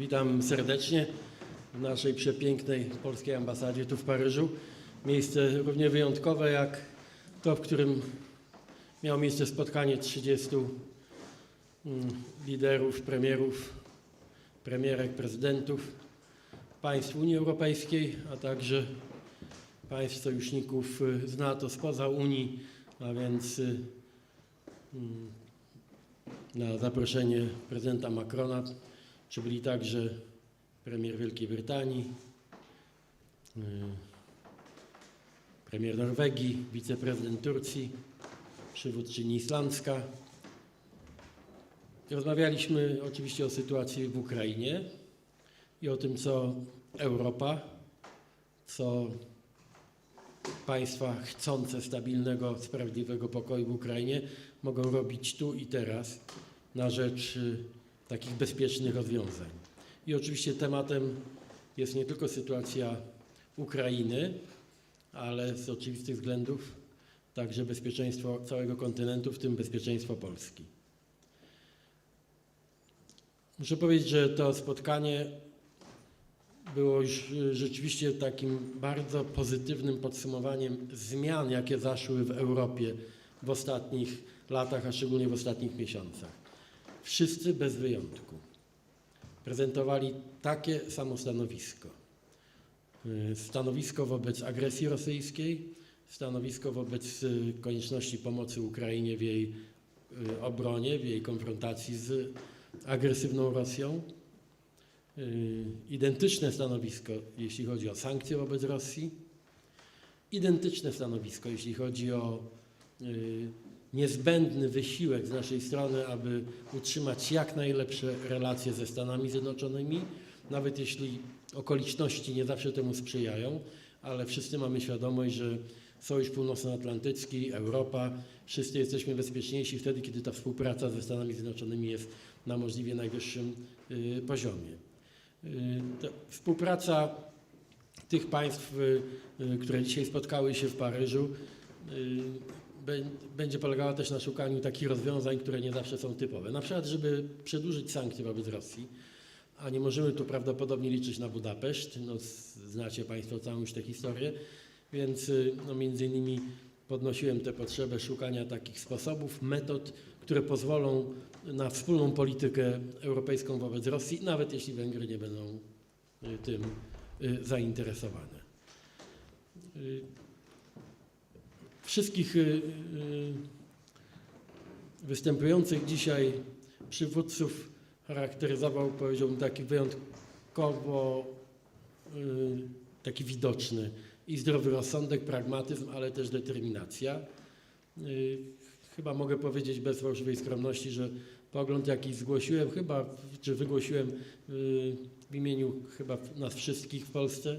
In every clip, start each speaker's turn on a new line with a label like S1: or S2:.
S1: Witam serdecznie w naszej przepięknej polskiej ambasadzie tu w Paryżu. Miejsce równie wyjątkowe jak to, w którym miało miejsce spotkanie 30 mm, liderów, premierów, premierek, prezydentów państw Unii Europejskiej, a także państw sojuszników y, z NATO spoza Unii, a więc y, mm, na zaproszenie prezydenta Macrona przybyli także premier Wielkiej Brytanii, y, premier Norwegii, wiceprezydent Turcji, przywódczyni islandzka. Rozmawialiśmy oczywiście o sytuacji w Ukrainie i o tym, co Europa, co państwa chcące stabilnego, sprawiedliwego pokoju w Ukrainie mogą robić tu i teraz na rzecz y, takich bezpiecznych rozwiązań. I oczywiście tematem jest nie tylko sytuacja Ukrainy, ale z oczywistych względów także bezpieczeństwo całego kontynentu, w tym bezpieczeństwo Polski. Muszę powiedzieć, że to spotkanie było już y, rzeczywiście takim bardzo pozytywnym podsumowaniem zmian, jakie zaszły w Europie w ostatnich latach, a szczególnie w ostatnich miesiącach. Wszyscy bez wyjątku prezentowali takie samo stanowisko. Y, Stanowisko wobec agresji rosyjskiej, stanowisko wobec y, konieczności pomocy Ukrainie w jej y, obronie, w jej konfrontacji z agresywną Rosją. Identyczne stanowisko, jeśli chodzi o sankcje wobec Rosji. Identyczne stanowisko, jeśli chodzi o niezbędny wysiłek z naszej strony, aby utrzymać jak najlepsze relacje ze Stanami Zjednoczonymi, nawet jeśli okoliczności nie zawsze temu sprzyjają, ale wszyscy mamy świadomość, że Sojusz Północnoatlantycki, Europa, wszyscy jesteśmy bezpieczniejsi wtedy, kiedy ta współpraca ze Stanami Zjednoczonymi jest na możliwie najwyższym y, poziomie. Y, Współpraca tych państw, y, które dzisiaj spotkały się w Paryżu, będzie polegała też na szukaniu takich rozwiązań, które nie zawsze są typowe. Na przykład, żeby przedłużyć sankcje wobec Rosji, a nie możemy tu prawdopodobnie liczyć na Budapeszt, no, znacie Państwo całą już tę historię, więc y, no, między innymi podnosiłem tę potrzebę szukania takich sposobów, metod, które pozwolą na wspólną politykę europejską wobec Rosji, nawet jeśli Węgry nie będą y, tym y, zainteresowane. Wszystkich y, y, występujących dzisiaj przywódców charakteryzował, powiedziałbym, taki wyjątkowo y, taki widoczny i zdrowy rozsądek, pragmatyzm, ale też determinacja. Chyba mogę powiedzieć bez fałszywej skromności, że pogląd jaki zgłosiłem chyba, czy wygłosiłem w imieniu chyba nas wszystkich w Polsce,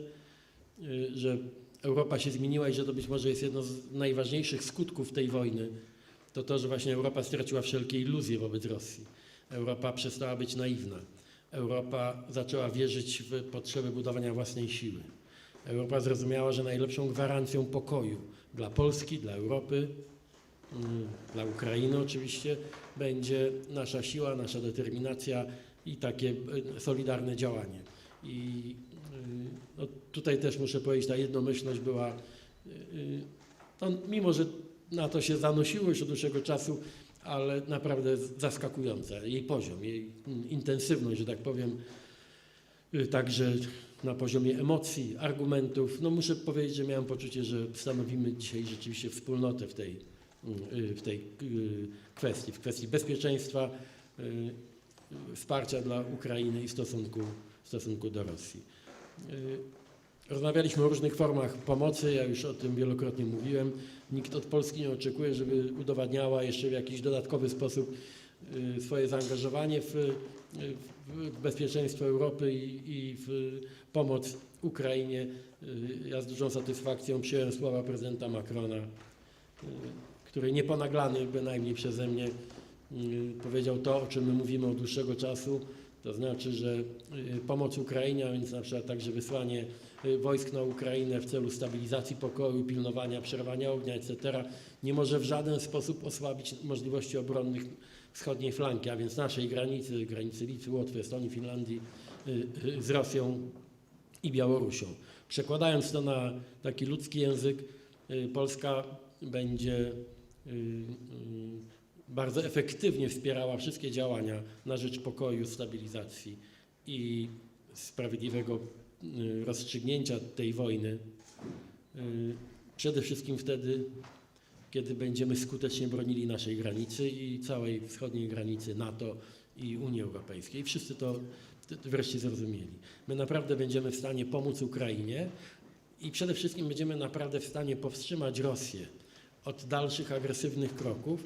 S1: że Europa się zmieniła i że to być może jest jedno z najważniejszych skutków tej wojny, to to, że właśnie Europa straciła wszelkie iluzje wobec Rosji. Europa przestała być naiwna. Europa zaczęła wierzyć w potrzebę budowania własnej siły. Europa zrozumiała, że najlepszą gwarancją pokoju dla Polski, dla Europy, mm, dla Ukrainy oczywiście, będzie nasza siła, nasza determinacja i takie y, solidarne działanie. I no, tutaj też muszę powiedzieć, ta jednomyślność była, y, y, no, mimo że na to się zanosiło już od dłuższego czasu, ale naprawdę zaskakująca. Jej poziom, jej intensywność, że tak powiem, y, także na poziomie emocji, argumentów. No muszę powiedzieć, że miałem poczucie, że stanowimy dzisiaj rzeczywiście wspólnotę w tej, y, w tej y, kwestii, w kwestii bezpieczeństwa, y, y, wsparcia dla Ukrainy i stosunku, stosunku do Rosji. Y, Rozmawialiśmy o różnych formach pomocy, ja już o tym wielokrotnie mówiłem. Nikt od Polski nie oczekuje, żeby udowadniała jeszcze w jakiś dodatkowy sposób y, swoje zaangażowanie w, y, w bezpieczeństwo Europy i, i w pomoc Ukrainie. Ja z dużą satysfakcją przyjąłem słowa prezydenta Macrona, który nieponaglany bynajmniej przeze mnie powiedział to, o czym my mówimy od dłuższego czasu, to znaczy, że y, pomoc Ukrainie, a więc na przykład także wysłanie y, wojsk na Ukrainę w celu stabilizacji pokoju, pilnowania, przerwania ognia, etc., nie może w żaden sposób osłabić możliwości obronnych wschodniej flanki, a więc naszej granicy, granicy Litwy, Łotwy, Estonii, Finlandii y, z Rosją i Białorusią. Przekładając to na taki ludzki język, Polska będzie bardzo efektywnie wspierała wszystkie działania na rzecz pokoju, stabilizacji i sprawiedliwego y, rozstrzygnięcia tej wojny. Y, Przede wszystkim wtedy, kiedy będziemy skutecznie bronili naszej granicy i całej wschodniej granicy NATO i Unii Europejskiej. Wszyscy to wreszcie zrozumieli. My naprawdę będziemy w stanie pomóc Ukrainie i przede wszystkim będziemy naprawdę w stanie powstrzymać Rosję od dalszych agresywnych kroków,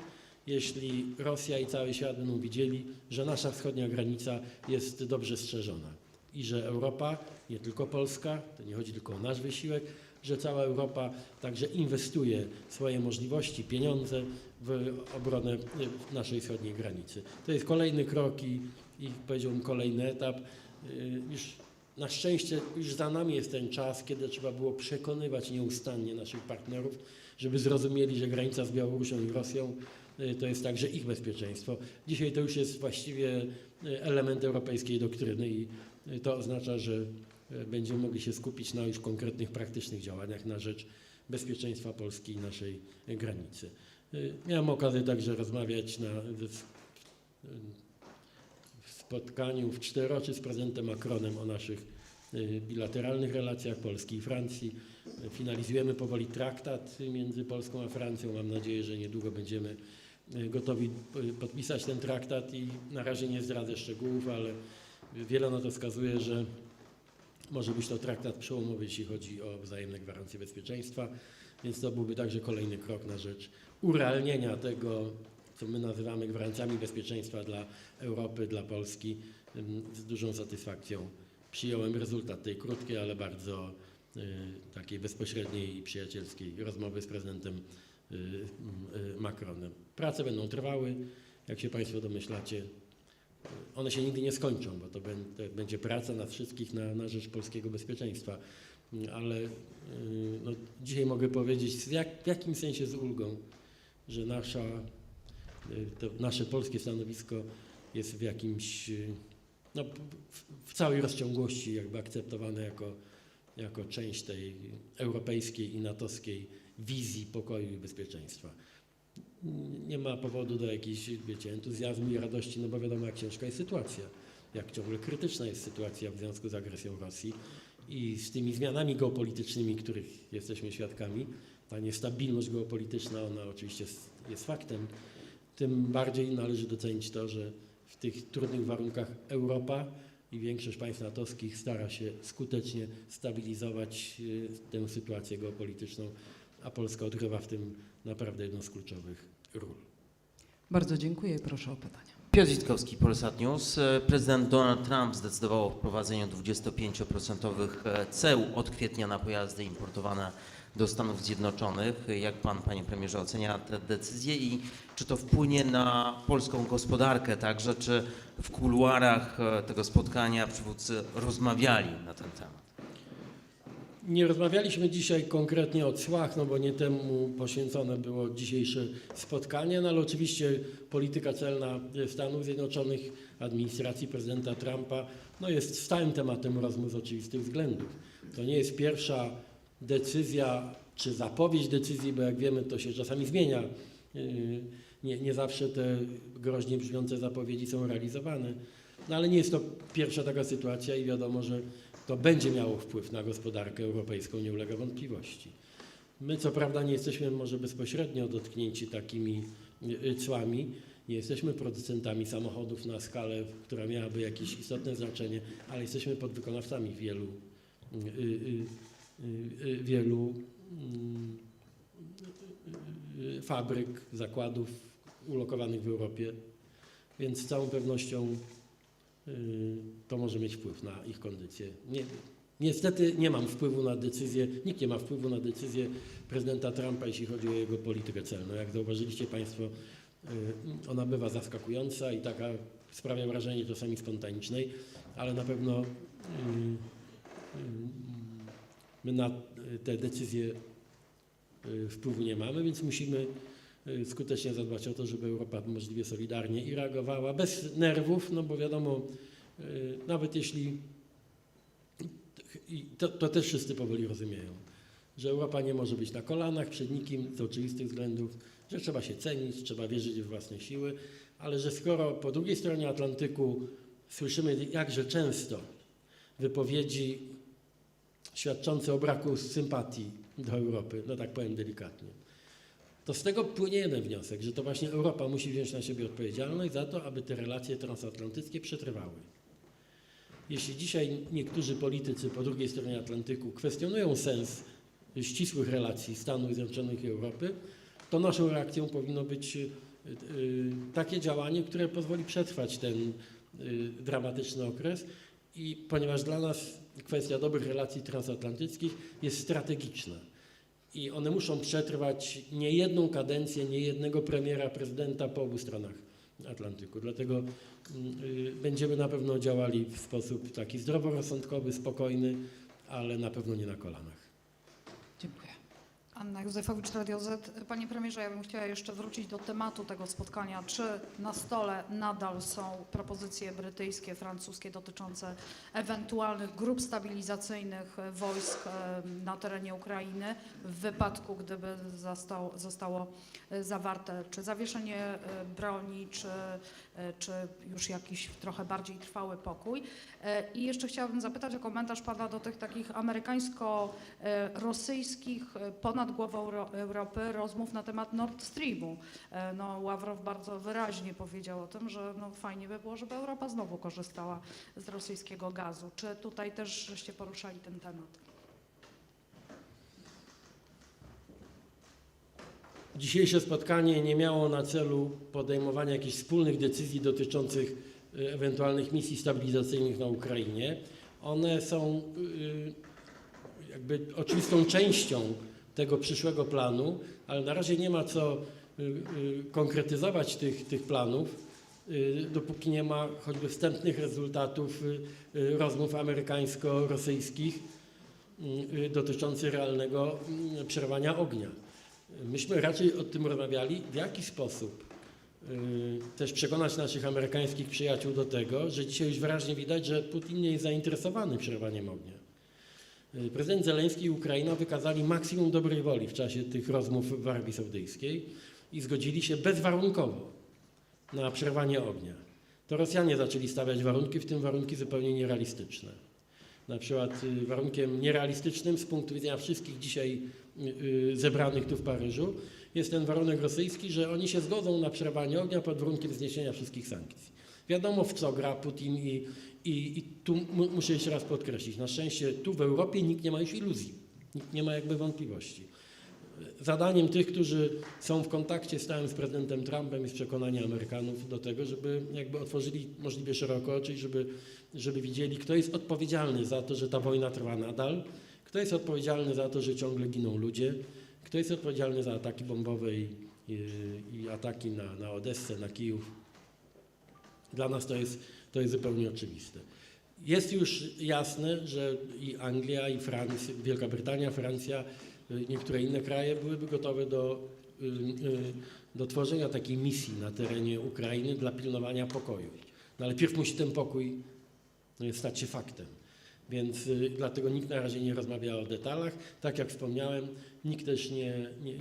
S1: jeśli Rosja i cały świat będą widzieli, że nasza wschodnia granica jest dobrze strzeżona i że Europa, nie tylko Polska, to nie chodzi tylko o nasz wysiłek, że cała Europa także inwestuje swoje możliwości, pieniądze w obronę y, naszej wschodniej granicy. To jest kolejny krok i, i powiedziałbym kolejny etap. Y, Już na szczęście już za nami jest ten czas, kiedy trzeba było przekonywać nieustannie naszych partnerów, żeby zrozumieli, że granica z Białorusią i Rosją to jest także ich bezpieczeństwo. Dzisiaj to już jest właściwie y, element europejskiej doktryny i y, to oznacza, że y, będziemy mogli się skupić na już konkretnych, praktycznych działaniach na rzecz bezpieczeństwa Polski i naszej y, granicy. Y, Miałem okazję także rozmawiać na w- spotkaniu w Czteroczy z prezydentem Macronem o naszych y, bilateralnych relacjach Polski i Francji. Y, Finalizujemy powoli traktat między Polską a Francją. Mam nadzieję, że niedługo będziemy y, gotowi y, podpisać ten traktat i na razie nie zdradzę szczegółów, ale wiele na to wskazuje, że może być to traktat przełomowy, jeśli chodzi o wzajemne gwarancje bezpieczeństwa, więc to byłby także kolejny krok na rzecz urealnienia tego, co my nazywamy gwarancjami bezpieczeństwa dla Europy, dla Polski. Z dużą satysfakcją przyjąłem rezultat tej krótkiej, ale bardzo y, takiej bezpośredniej i przyjacielskiej rozmowy z prezydentem Macronem. Prace będą trwały, jak się Państwo domyślacie. One się nigdy nie skończą, bo to, bę- to będzie praca nas wszystkich na, na rzecz polskiego bezpieczeństwa. Y, Ale y, no, dzisiaj mogę powiedzieć jak, w jakim sensie z ulgą, że nasza, y, nasze polskie stanowisko jest w jakimś, y, no, w całej rozciągłości jakby akceptowane jako, jako część tej europejskiej i natowskiej wizji pokoju i bezpieczeństwa. Nie ma powodu do jakiejś, wiecie, entuzjazmu i radości, no bo wiadomo, jak ciężka jest sytuacja, jak ciągle krytyczna jest sytuacja w związku z agresją Rosji i z tymi zmianami geopolitycznymi, których jesteśmy świadkami. Ta niestabilność geopolityczna, ona oczywiście jest, faktem. Tym bardziej należy docenić to, że w tych trudnych warunkach Europa i większość państw natowskich stara się skutecznie stabilizować y, tę sytuację geopolityczną, a Polska odgrywa w tym naprawdę jedną z kluczowych ról.
S2: Bardzo dziękuję. Proszę o pytania.
S3: Piotr Zitkowski, Polsat News. E, Prezydent Donald Trump zdecydował o wprowadzeniu 25% e, ceł od kwietnia na pojazdy importowane do Stanów Zjednoczonych. Jak pan, panie premierze, ocenia tę decyzję i czy to wpłynie na polską gospodarkę także, czy w kuluarach e, tego spotkania przywódcy rozmawiali na ten temat?
S1: Nie rozmawialiśmy dzisiaj konkretnie o cłach, no bo nie temu poświęcone było dzisiejsze spotkanie, no ale oczywiście polityka celna Stanów Zjednoczonych, administracji prezydenta Trumpa, no jest stałym tematem rozmów z oczywistych względów. To nie jest pierwsza decyzja czy zapowiedź decyzji, bo jak wiemy to się czasami zmienia. Yy, Nie, nie zawsze te groźnie brzmiące zapowiedzi są realizowane. No ale nie jest to pierwsza taka sytuacja i wiadomo, że to będzie miało wpływ na gospodarkę europejską, nie ulega wątpliwości. My co prawda nie jesteśmy może bezpośrednio dotknięci takimi y, cłami, nie jesteśmy producentami samochodów na skalę, która miałaby jakieś istotne znaczenie, ale jesteśmy podwykonawcami wielu, y, y, y, y, wielu y, y, fabryk, zakładów ulokowanych w Europie, więc z całą pewnością y, to może mieć wpływ na ich kondycję. Nie, niestety nie mam wpływu na decyzję, nikt nie ma wpływu na decyzję prezydenta Trumpa, jeśli chodzi o jego politykę celną. Jak zauważyliście Państwo, y, ona bywa zaskakująca i taka sprawia wrażenie czasami spontanicznej, ale na pewno y, y, my na te decyzje y, wpływu nie mamy, więc musimy y, skutecznie zadbać o to, żeby Europa możliwie solidarnie i reagowała. Bez nerwów, no bo wiadomo, y, nawet jeśli to, to też wszyscy powoli rozumieją, że Europa nie może być na kolanach przed nikim z oczywistych względów, że trzeba się cenić, trzeba wierzyć w własne siły, ale że skoro po drugiej stronie Atlantyku słyszymy jakże często wypowiedzi świadczące o braku sympatii do Europy, no tak powiem delikatnie, to z tego płynie jeden wniosek, że to właśnie Europa musi wziąć na siebie odpowiedzialność za to, aby te relacje transatlantyckie przetrwały. Jeśli dzisiaj niektórzy politycy po drugiej stronie Atlantyku kwestionują sens ścisłych relacji Stanów Zjednoczonych i Europy, to naszą reakcją powinno być y, y, takie działanie, które pozwoli przetrwać ten y, dramatyczny okres i ponieważ dla nas kwestia dobrych relacji transatlantyckich jest strategiczna i one muszą przetrwać nie jedną kadencję, nie jednego premiera, prezydenta po obu stronach Atlantyku. Dlatego mm, y, będziemy na pewno działali w sposób taki zdroworozsądkowy, spokojny, ale na pewno nie na kolanach.
S2: Dziękuję.
S4: Anna Józefowicz, Radio Z. Panie premierze, ja bym chciała jeszcze wrócić do tematu tego spotkania. Czy na stole nadal są propozycje brytyjskie, francuskie dotyczące ewentualnych grup stabilizacyjnych wojsk na terenie Ukrainy w wypadku, gdyby zostało, e, zawarte czy zawieszenie e, broni, czy, e, czy już jakiś trochę bardziej trwały pokój? I jeszcze chciałabym zapytać o komentarz pana do tych takich amerykańsko-rosyjskich e, ponad głową Euro- Europy rozmów na temat Nord Streamu. E, No, Ławrow bardzo wyraźnie powiedział o tym, że no, fajnie by było, żeby Europa znowu korzystała z rosyjskiego gazu. Czy tutaj też żeście poruszali ten temat?
S1: Dzisiejsze spotkanie nie miało na celu podejmowania jakichś wspólnych decyzji dotyczących y, ewentualnych misji stabilizacyjnych na Ukrainie. One są y, jakby oczywistą częścią tego przyszłego planu, ale na razie nie ma co y, y, konkretyzować tych, tych planów, y, dopóki nie ma choćby wstępnych rezultatów rozmów amerykańsko-rosyjskich dotyczących realnego y, przerwania ognia. Myśmy raczej o tym rozmawiali, w jaki sposób też przekonać naszych amerykańskich przyjaciół do tego, że dzisiaj już wyraźnie widać, że Putin nie jest zainteresowany przerwaniem ognia. Y, Prezydent Zeleński i Ukraina wykazali maksimum dobrej woli w czasie tych rozmów w Arabii Saudyjskiej i zgodzili się bezwarunkowo na przerwanie ognia. To Rosjanie zaczęli stawiać warunki, w tym warunki zupełnie nierealistyczne. Na przykład y, warunkiem nierealistycznym z punktu widzenia wszystkich dzisiaj y, y, zebranych tu w Paryżu jest ten warunek rosyjski, że oni się zgodzą na przerwanie ognia pod warunkiem zniesienia wszystkich sankcji. Wiadomo w co gra Putin i, i, i tu mu- muszę jeszcze raz podkreślić, na szczęście tu w Europie nikt nie ma już iluzji, nikt nie ma jakby wątpliwości. Zadaniem tych, którzy są w kontakcie stałym z prezydentem Trumpem jest przekonanie Amerykanów do tego, żeby jakby otworzyli możliwie szeroko oczy i żeby, żeby widzieli, kto jest odpowiedzialny za to, że ta wojna trwa nadal, kto jest odpowiedzialny za to, że ciągle giną ludzie, kto jest odpowiedzialny za ataki bombowe i, i, i ataki na, na Odessę, na Kijów. Dla nas to jest, to jest zupełnie oczywiste. Jest już jasne, że i Anglia, i Francja, Wielka Brytania, Francja, y, niektóre inne kraje byłyby gotowe do, y, y, do tworzenia takiej misji na terenie Ukrainy dla pilnowania pokoju. No ale pierw musi ten pokój y, stać się faktem. Więc y, dlatego nikt na razie nie rozmawia o detalach. Tak jak wspomniałem, nikt też nie, nie,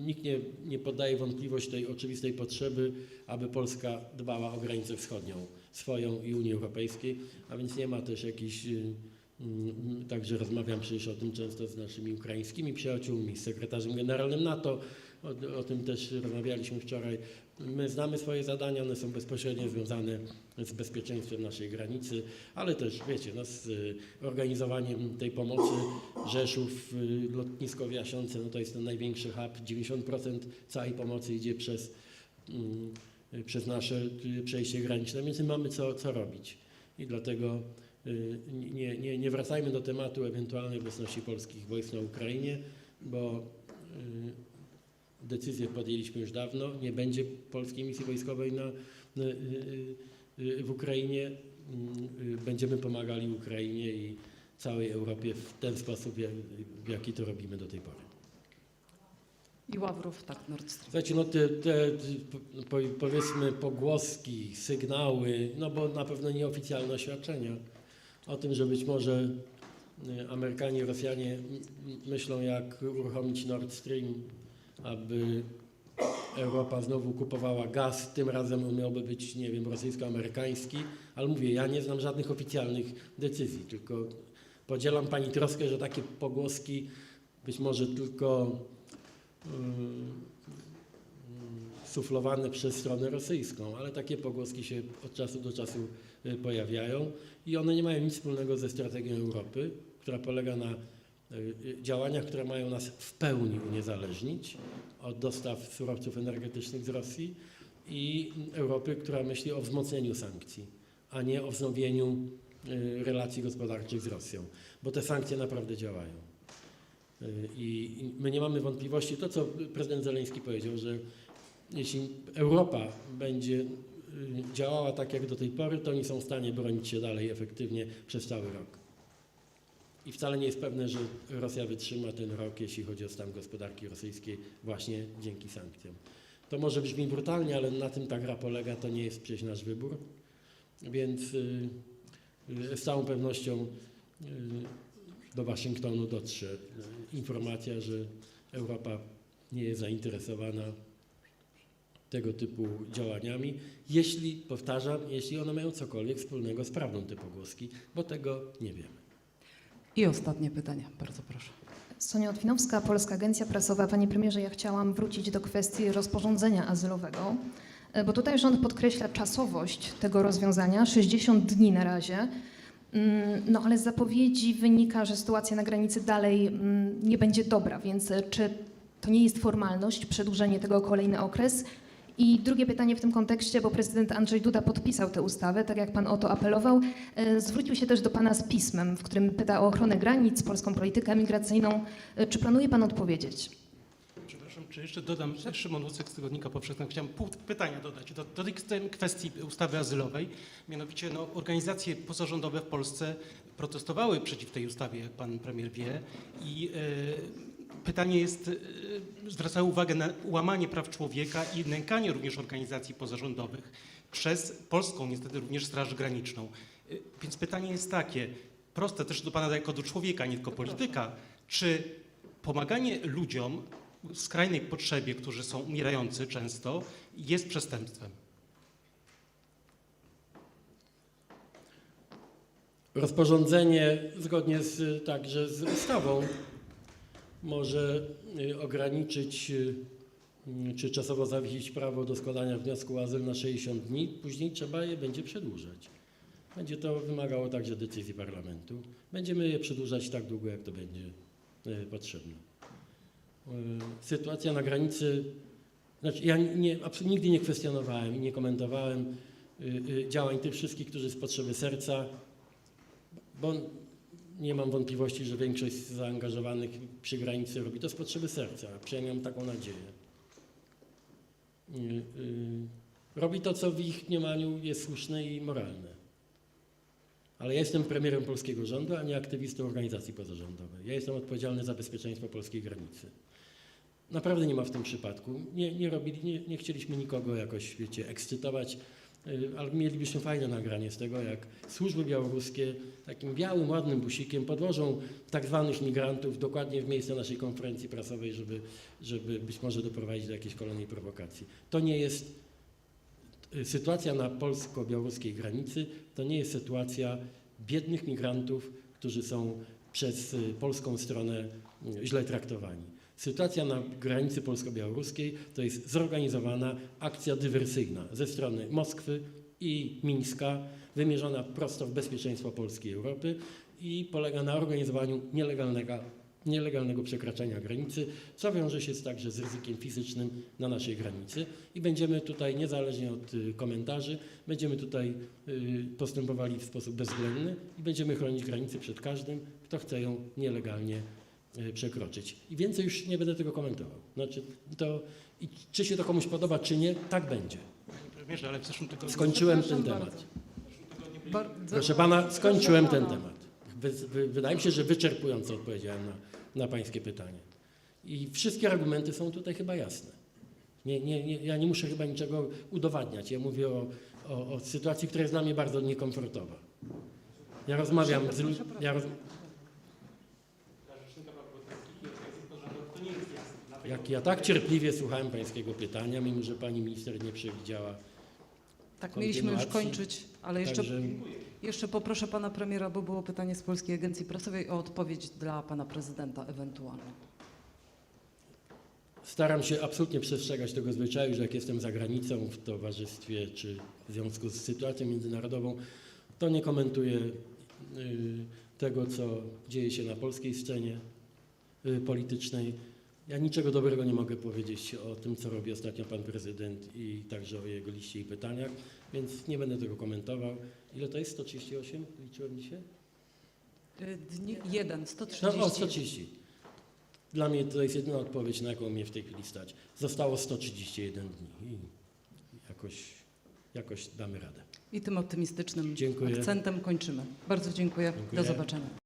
S1: nikt nie, nie poddaje wątpliwość tej oczywistej potrzeby, aby Polska dbała o granicę wschodnią swoją i Unii Europejskiej, a więc nie ma też jakichś, y, mm, także rozmawiam przecież o tym często z naszymi ukraińskimi przyjaciółmi, z sekretarzem generalnym NATO, o, o tym też rozmawialiśmy wczoraj. My znamy swoje zadania, one są bezpośrednio związane z bezpieczeństwem naszej granicy, ale też, wiecie, no, z organizowaniem tej pomocy Rzeszów, y, lotnisko w Jasiące, no to jest ten największy hub, 90% całej pomocy idzie przez, mm, y, przez nasze y, przejście graniczne, więc my mamy co, co robić. I dlatego nie, nie, nie wracajmy do tematu ewentualnej obecności polskich wojsk na Ukrainie, bo decyzję podjęliśmy już dawno, nie będzie polskiej misji wojskowej na, y, y, w Ukrainie. Mm, y, Będziemy pomagali Ukrainie i całej Europie w ten sposób, w jaki to robimy do tej pory.
S2: I Ławrów, tak, Nord Stream.
S1: Słuchajcie, no te, te po, powiedzmy pogłoski, sygnały, no bo na pewno nieoficjalne oświadczenia o tym, że być może Amerykanie Rosjanie myślą jak uruchomić Nord Stream, aby Europa znowu kupowała gaz, tym razem on miałby być, nie wiem, rosyjsko-amerykański, ale mówię, ja nie znam żadnych oficjalnych decyzji, tylko podzielam Pani troskę, że takie pogłoski być może tylko y, suflowane przez stronę rosyjską, ale takie pogłoski się od czasu do czasu y, pojawiają i one nie mają nic wspólnego ze strategią Europy, która polega na y, y, działaniach, które mają nas w pełni uniezależnić od dostaw surowców energetycznych z Rosji i Europy, która myśli o wzmocnieniu sankcji, a nie o wznowieniu y, relacji gospodarczych z Rosją, bo te sankcje naprawdę działają. I my nie mamy wątpliwości, to co prezydent Zeleński powiedział, że jeśli Europa będzie działała tak jak do tej pory, to oni są w stanie bronić się dalej efektywnie przez cały rok. I wcale nie jest pewne, że Rosja wytrzyma ten rok, jeśli chodzi o stan gospodarki rosyjskiej, właśnie dzięki sankcjom. To może brzmi brutalnie, ale na tym ta gra polega, to nie jest przecież nasz wybór. Więc y, y, z całą pewnością y, do Waszyngtonu dotrze informacja, że Europa nie jest zainteresowana tego typu działaniami, jeśli, powtarzam, jeśli one mają cokolwiek wspólnego z prawdą te pogłoski, bo tego nie wiemy.
S2: I ostatnie pytanie, bardzo proszę.
S5: Sonia Otwinowska, Polska Agencja Prasowa. Panie premierze, ja chciałam wrócić do kwestii rozporządzenia azylowego, e, bo tutaj rząd podkreśla czasowość tego rozwiązania, 60 dni na razie. Mm, No ale z zapowiedzi wynika, że sytuacja na granicy dalej mm, nie będzie dobra, więc e, czy to nie jest formalność, przedłużenie tego kolejny okres? I drugie pytanie w tym kontekście, bo prezydent Andrzej Duda podpisał tę ustawę, tak jak pan o to apelował, e, zwrócił się też do pana z pismem, w którym pyta o ochronę granic, polską politykę migracyjną. E, Czy planuje pan odpowiedzieć?
S6: Przepraszam, czy jeszcze dodam, Szymon Łucek z Tygodnika Powszechnego, chciałem pół pytania dodać do, do tej kwestii ustawy azylowej. Mianowicie no, organizacje pozarządowe w Polsce protestowały przeciw tej ustawie, jak pan premier wie. I e, pytanie jest, e, zwracały uwagę na łamanie praw człowieka i nękanie również organizacji pozarządowych przez polską niestety również Straż Graniczną. E, Więc pytanie jest takie, proste też do pana jako do człowieka, nie tylko polityka, czy pomaganie ludziom w skrajnej potrzebie, którzy są umierający często, jest przestępstwem.
S1: Rozporządzenie zgodnie z, także z ustawą może y, ograniczyć y, y, czy czasowo zawiesić prawo do składania wniosku o azyl na 60 dni, później trzeba je będzie przedłużać. Będzie to wymagało także decyzji parlamentu. Będziemy je przedłużać tak długo, jak to będzie potrzebne. Sytuacja na granicy, znaczy ja nie, nigdy nie kwestionowałem i nie komentowałem działań tych wszystkich, którzy z potrzeby serca bo nie mam wątpliwości, że większość zaangażowanych przy granicy robi to z potrzeby serca. Przynajmniej mam taką nadzieję. Y, y, Robi to, co w ich mniemaniu jest słuszne i moralne. Ale ja jestem premierem polskiego rządu, a nie aktywistą organizacji pozarządowej. Ja jestem odpowiedzialny za bezpieczeństwo polskiej granicy. Naprawdę nie ma w tym przypadku. Nie, nie, robili, nie, nie chcieliśmy nikogo jakoś, wiecie, ekscytować. Y, ale mielibyśmy fajne nagranie z tego, jak służby białoruskie takim białym, ładnym busikiem podwożą tak zwanych migrantów dokładnie w miejsce naszej konferencji prasowej, żeby, żeby być może doprowadzić do jakiejś kolejnej prowokacji. To nie jest y, sytuacja na polsko-białoruskiej granicy, to nie jest sytuacja biednych migrantów, którzy są przez y, polską stronę źle traktowani. Sytuacja na granicy polsko-białoruskiej to jest zorganizowana akcja dywersyjna ze strony Moskwy i Mińska, wymierzona prosto w bezpieczeństwo Polski i Europy i polega na organizowaniu nielegalnego, nielegalnego przekraczania granicy, co wiąże się także z ryzykiem fizycznym na naszej granicy. I będziemy tutaj, niezależnie od y, komentarzy, będziemy tutaj y, postępowali w sposób bezwzględny i będziemy chronić granicy przed każdym, kto chce ją nielegalnie przekroczyć. I więcej już nie będę tego komentował. Znaczy, to, i czy się to komuś podoba, czy nie, tak będzie.
S6: Panie premierze, ale w zeszłym tygodniu...
S1: Skończyłem ten temat. Proszę pana, skończyłem ten temat. Wy, wy, wydaje mi się, że wyczerpująco odpowiedziałem na, na pańskie pytanie. I wszystkie argumenty są tutaj chyba jasne. Nie, nie, nie, ja nie muszę chyba niczego udowadniać. Ja mówię o, o, o sytuacji, która jest dla mnie bardzo niekomfortowa. Ja rozmawiam z ludźmi. Ja roz... Jak ja tak cierpliwie słuchałem Pańskiego pytania, mimo że Pani Minister nie przewidziała.
S2: Tak, mieliśmy już kończyć, ale jeszcze,
S1: Także
S2: jeszcze poproszę pana premiera, bo było pytanie z Polskiej Agencji Prasowej o odpowiedź dla pana prezydenta ewentualną.
S1: staram się absolutnie przestrzegać tego zwyczaju, że jak jestem za granicą w towarzystwie czy w związku z sytuacją międzynarodową, to nie komentuję y, tego, co dzieje się na polskiej scenie y, politycznej. Ja niczego dobrego nie mogę powiedzieć o tym, co robi ostatnio pan prezydent i także o jego liście i pytaniach, więc nie będę tego komentował. Ile to jest? 138? Liczyłem dzisiaj?
S2: Dni, jeden,
S1: No,
S2: 130.
S1: o, 130. Dla mnie to jest jedyna odpowiedź, na jaką mnie w tej chwili stać. Zostało 131 dni i jakoś, jakoś damy radę.
S2: I tym optymistycznym
S1: Dziękuję.
S2: akcentem kończymy. Bardzo dziękuję.
S1: Dziękuję.
S2: Do zobaczenia.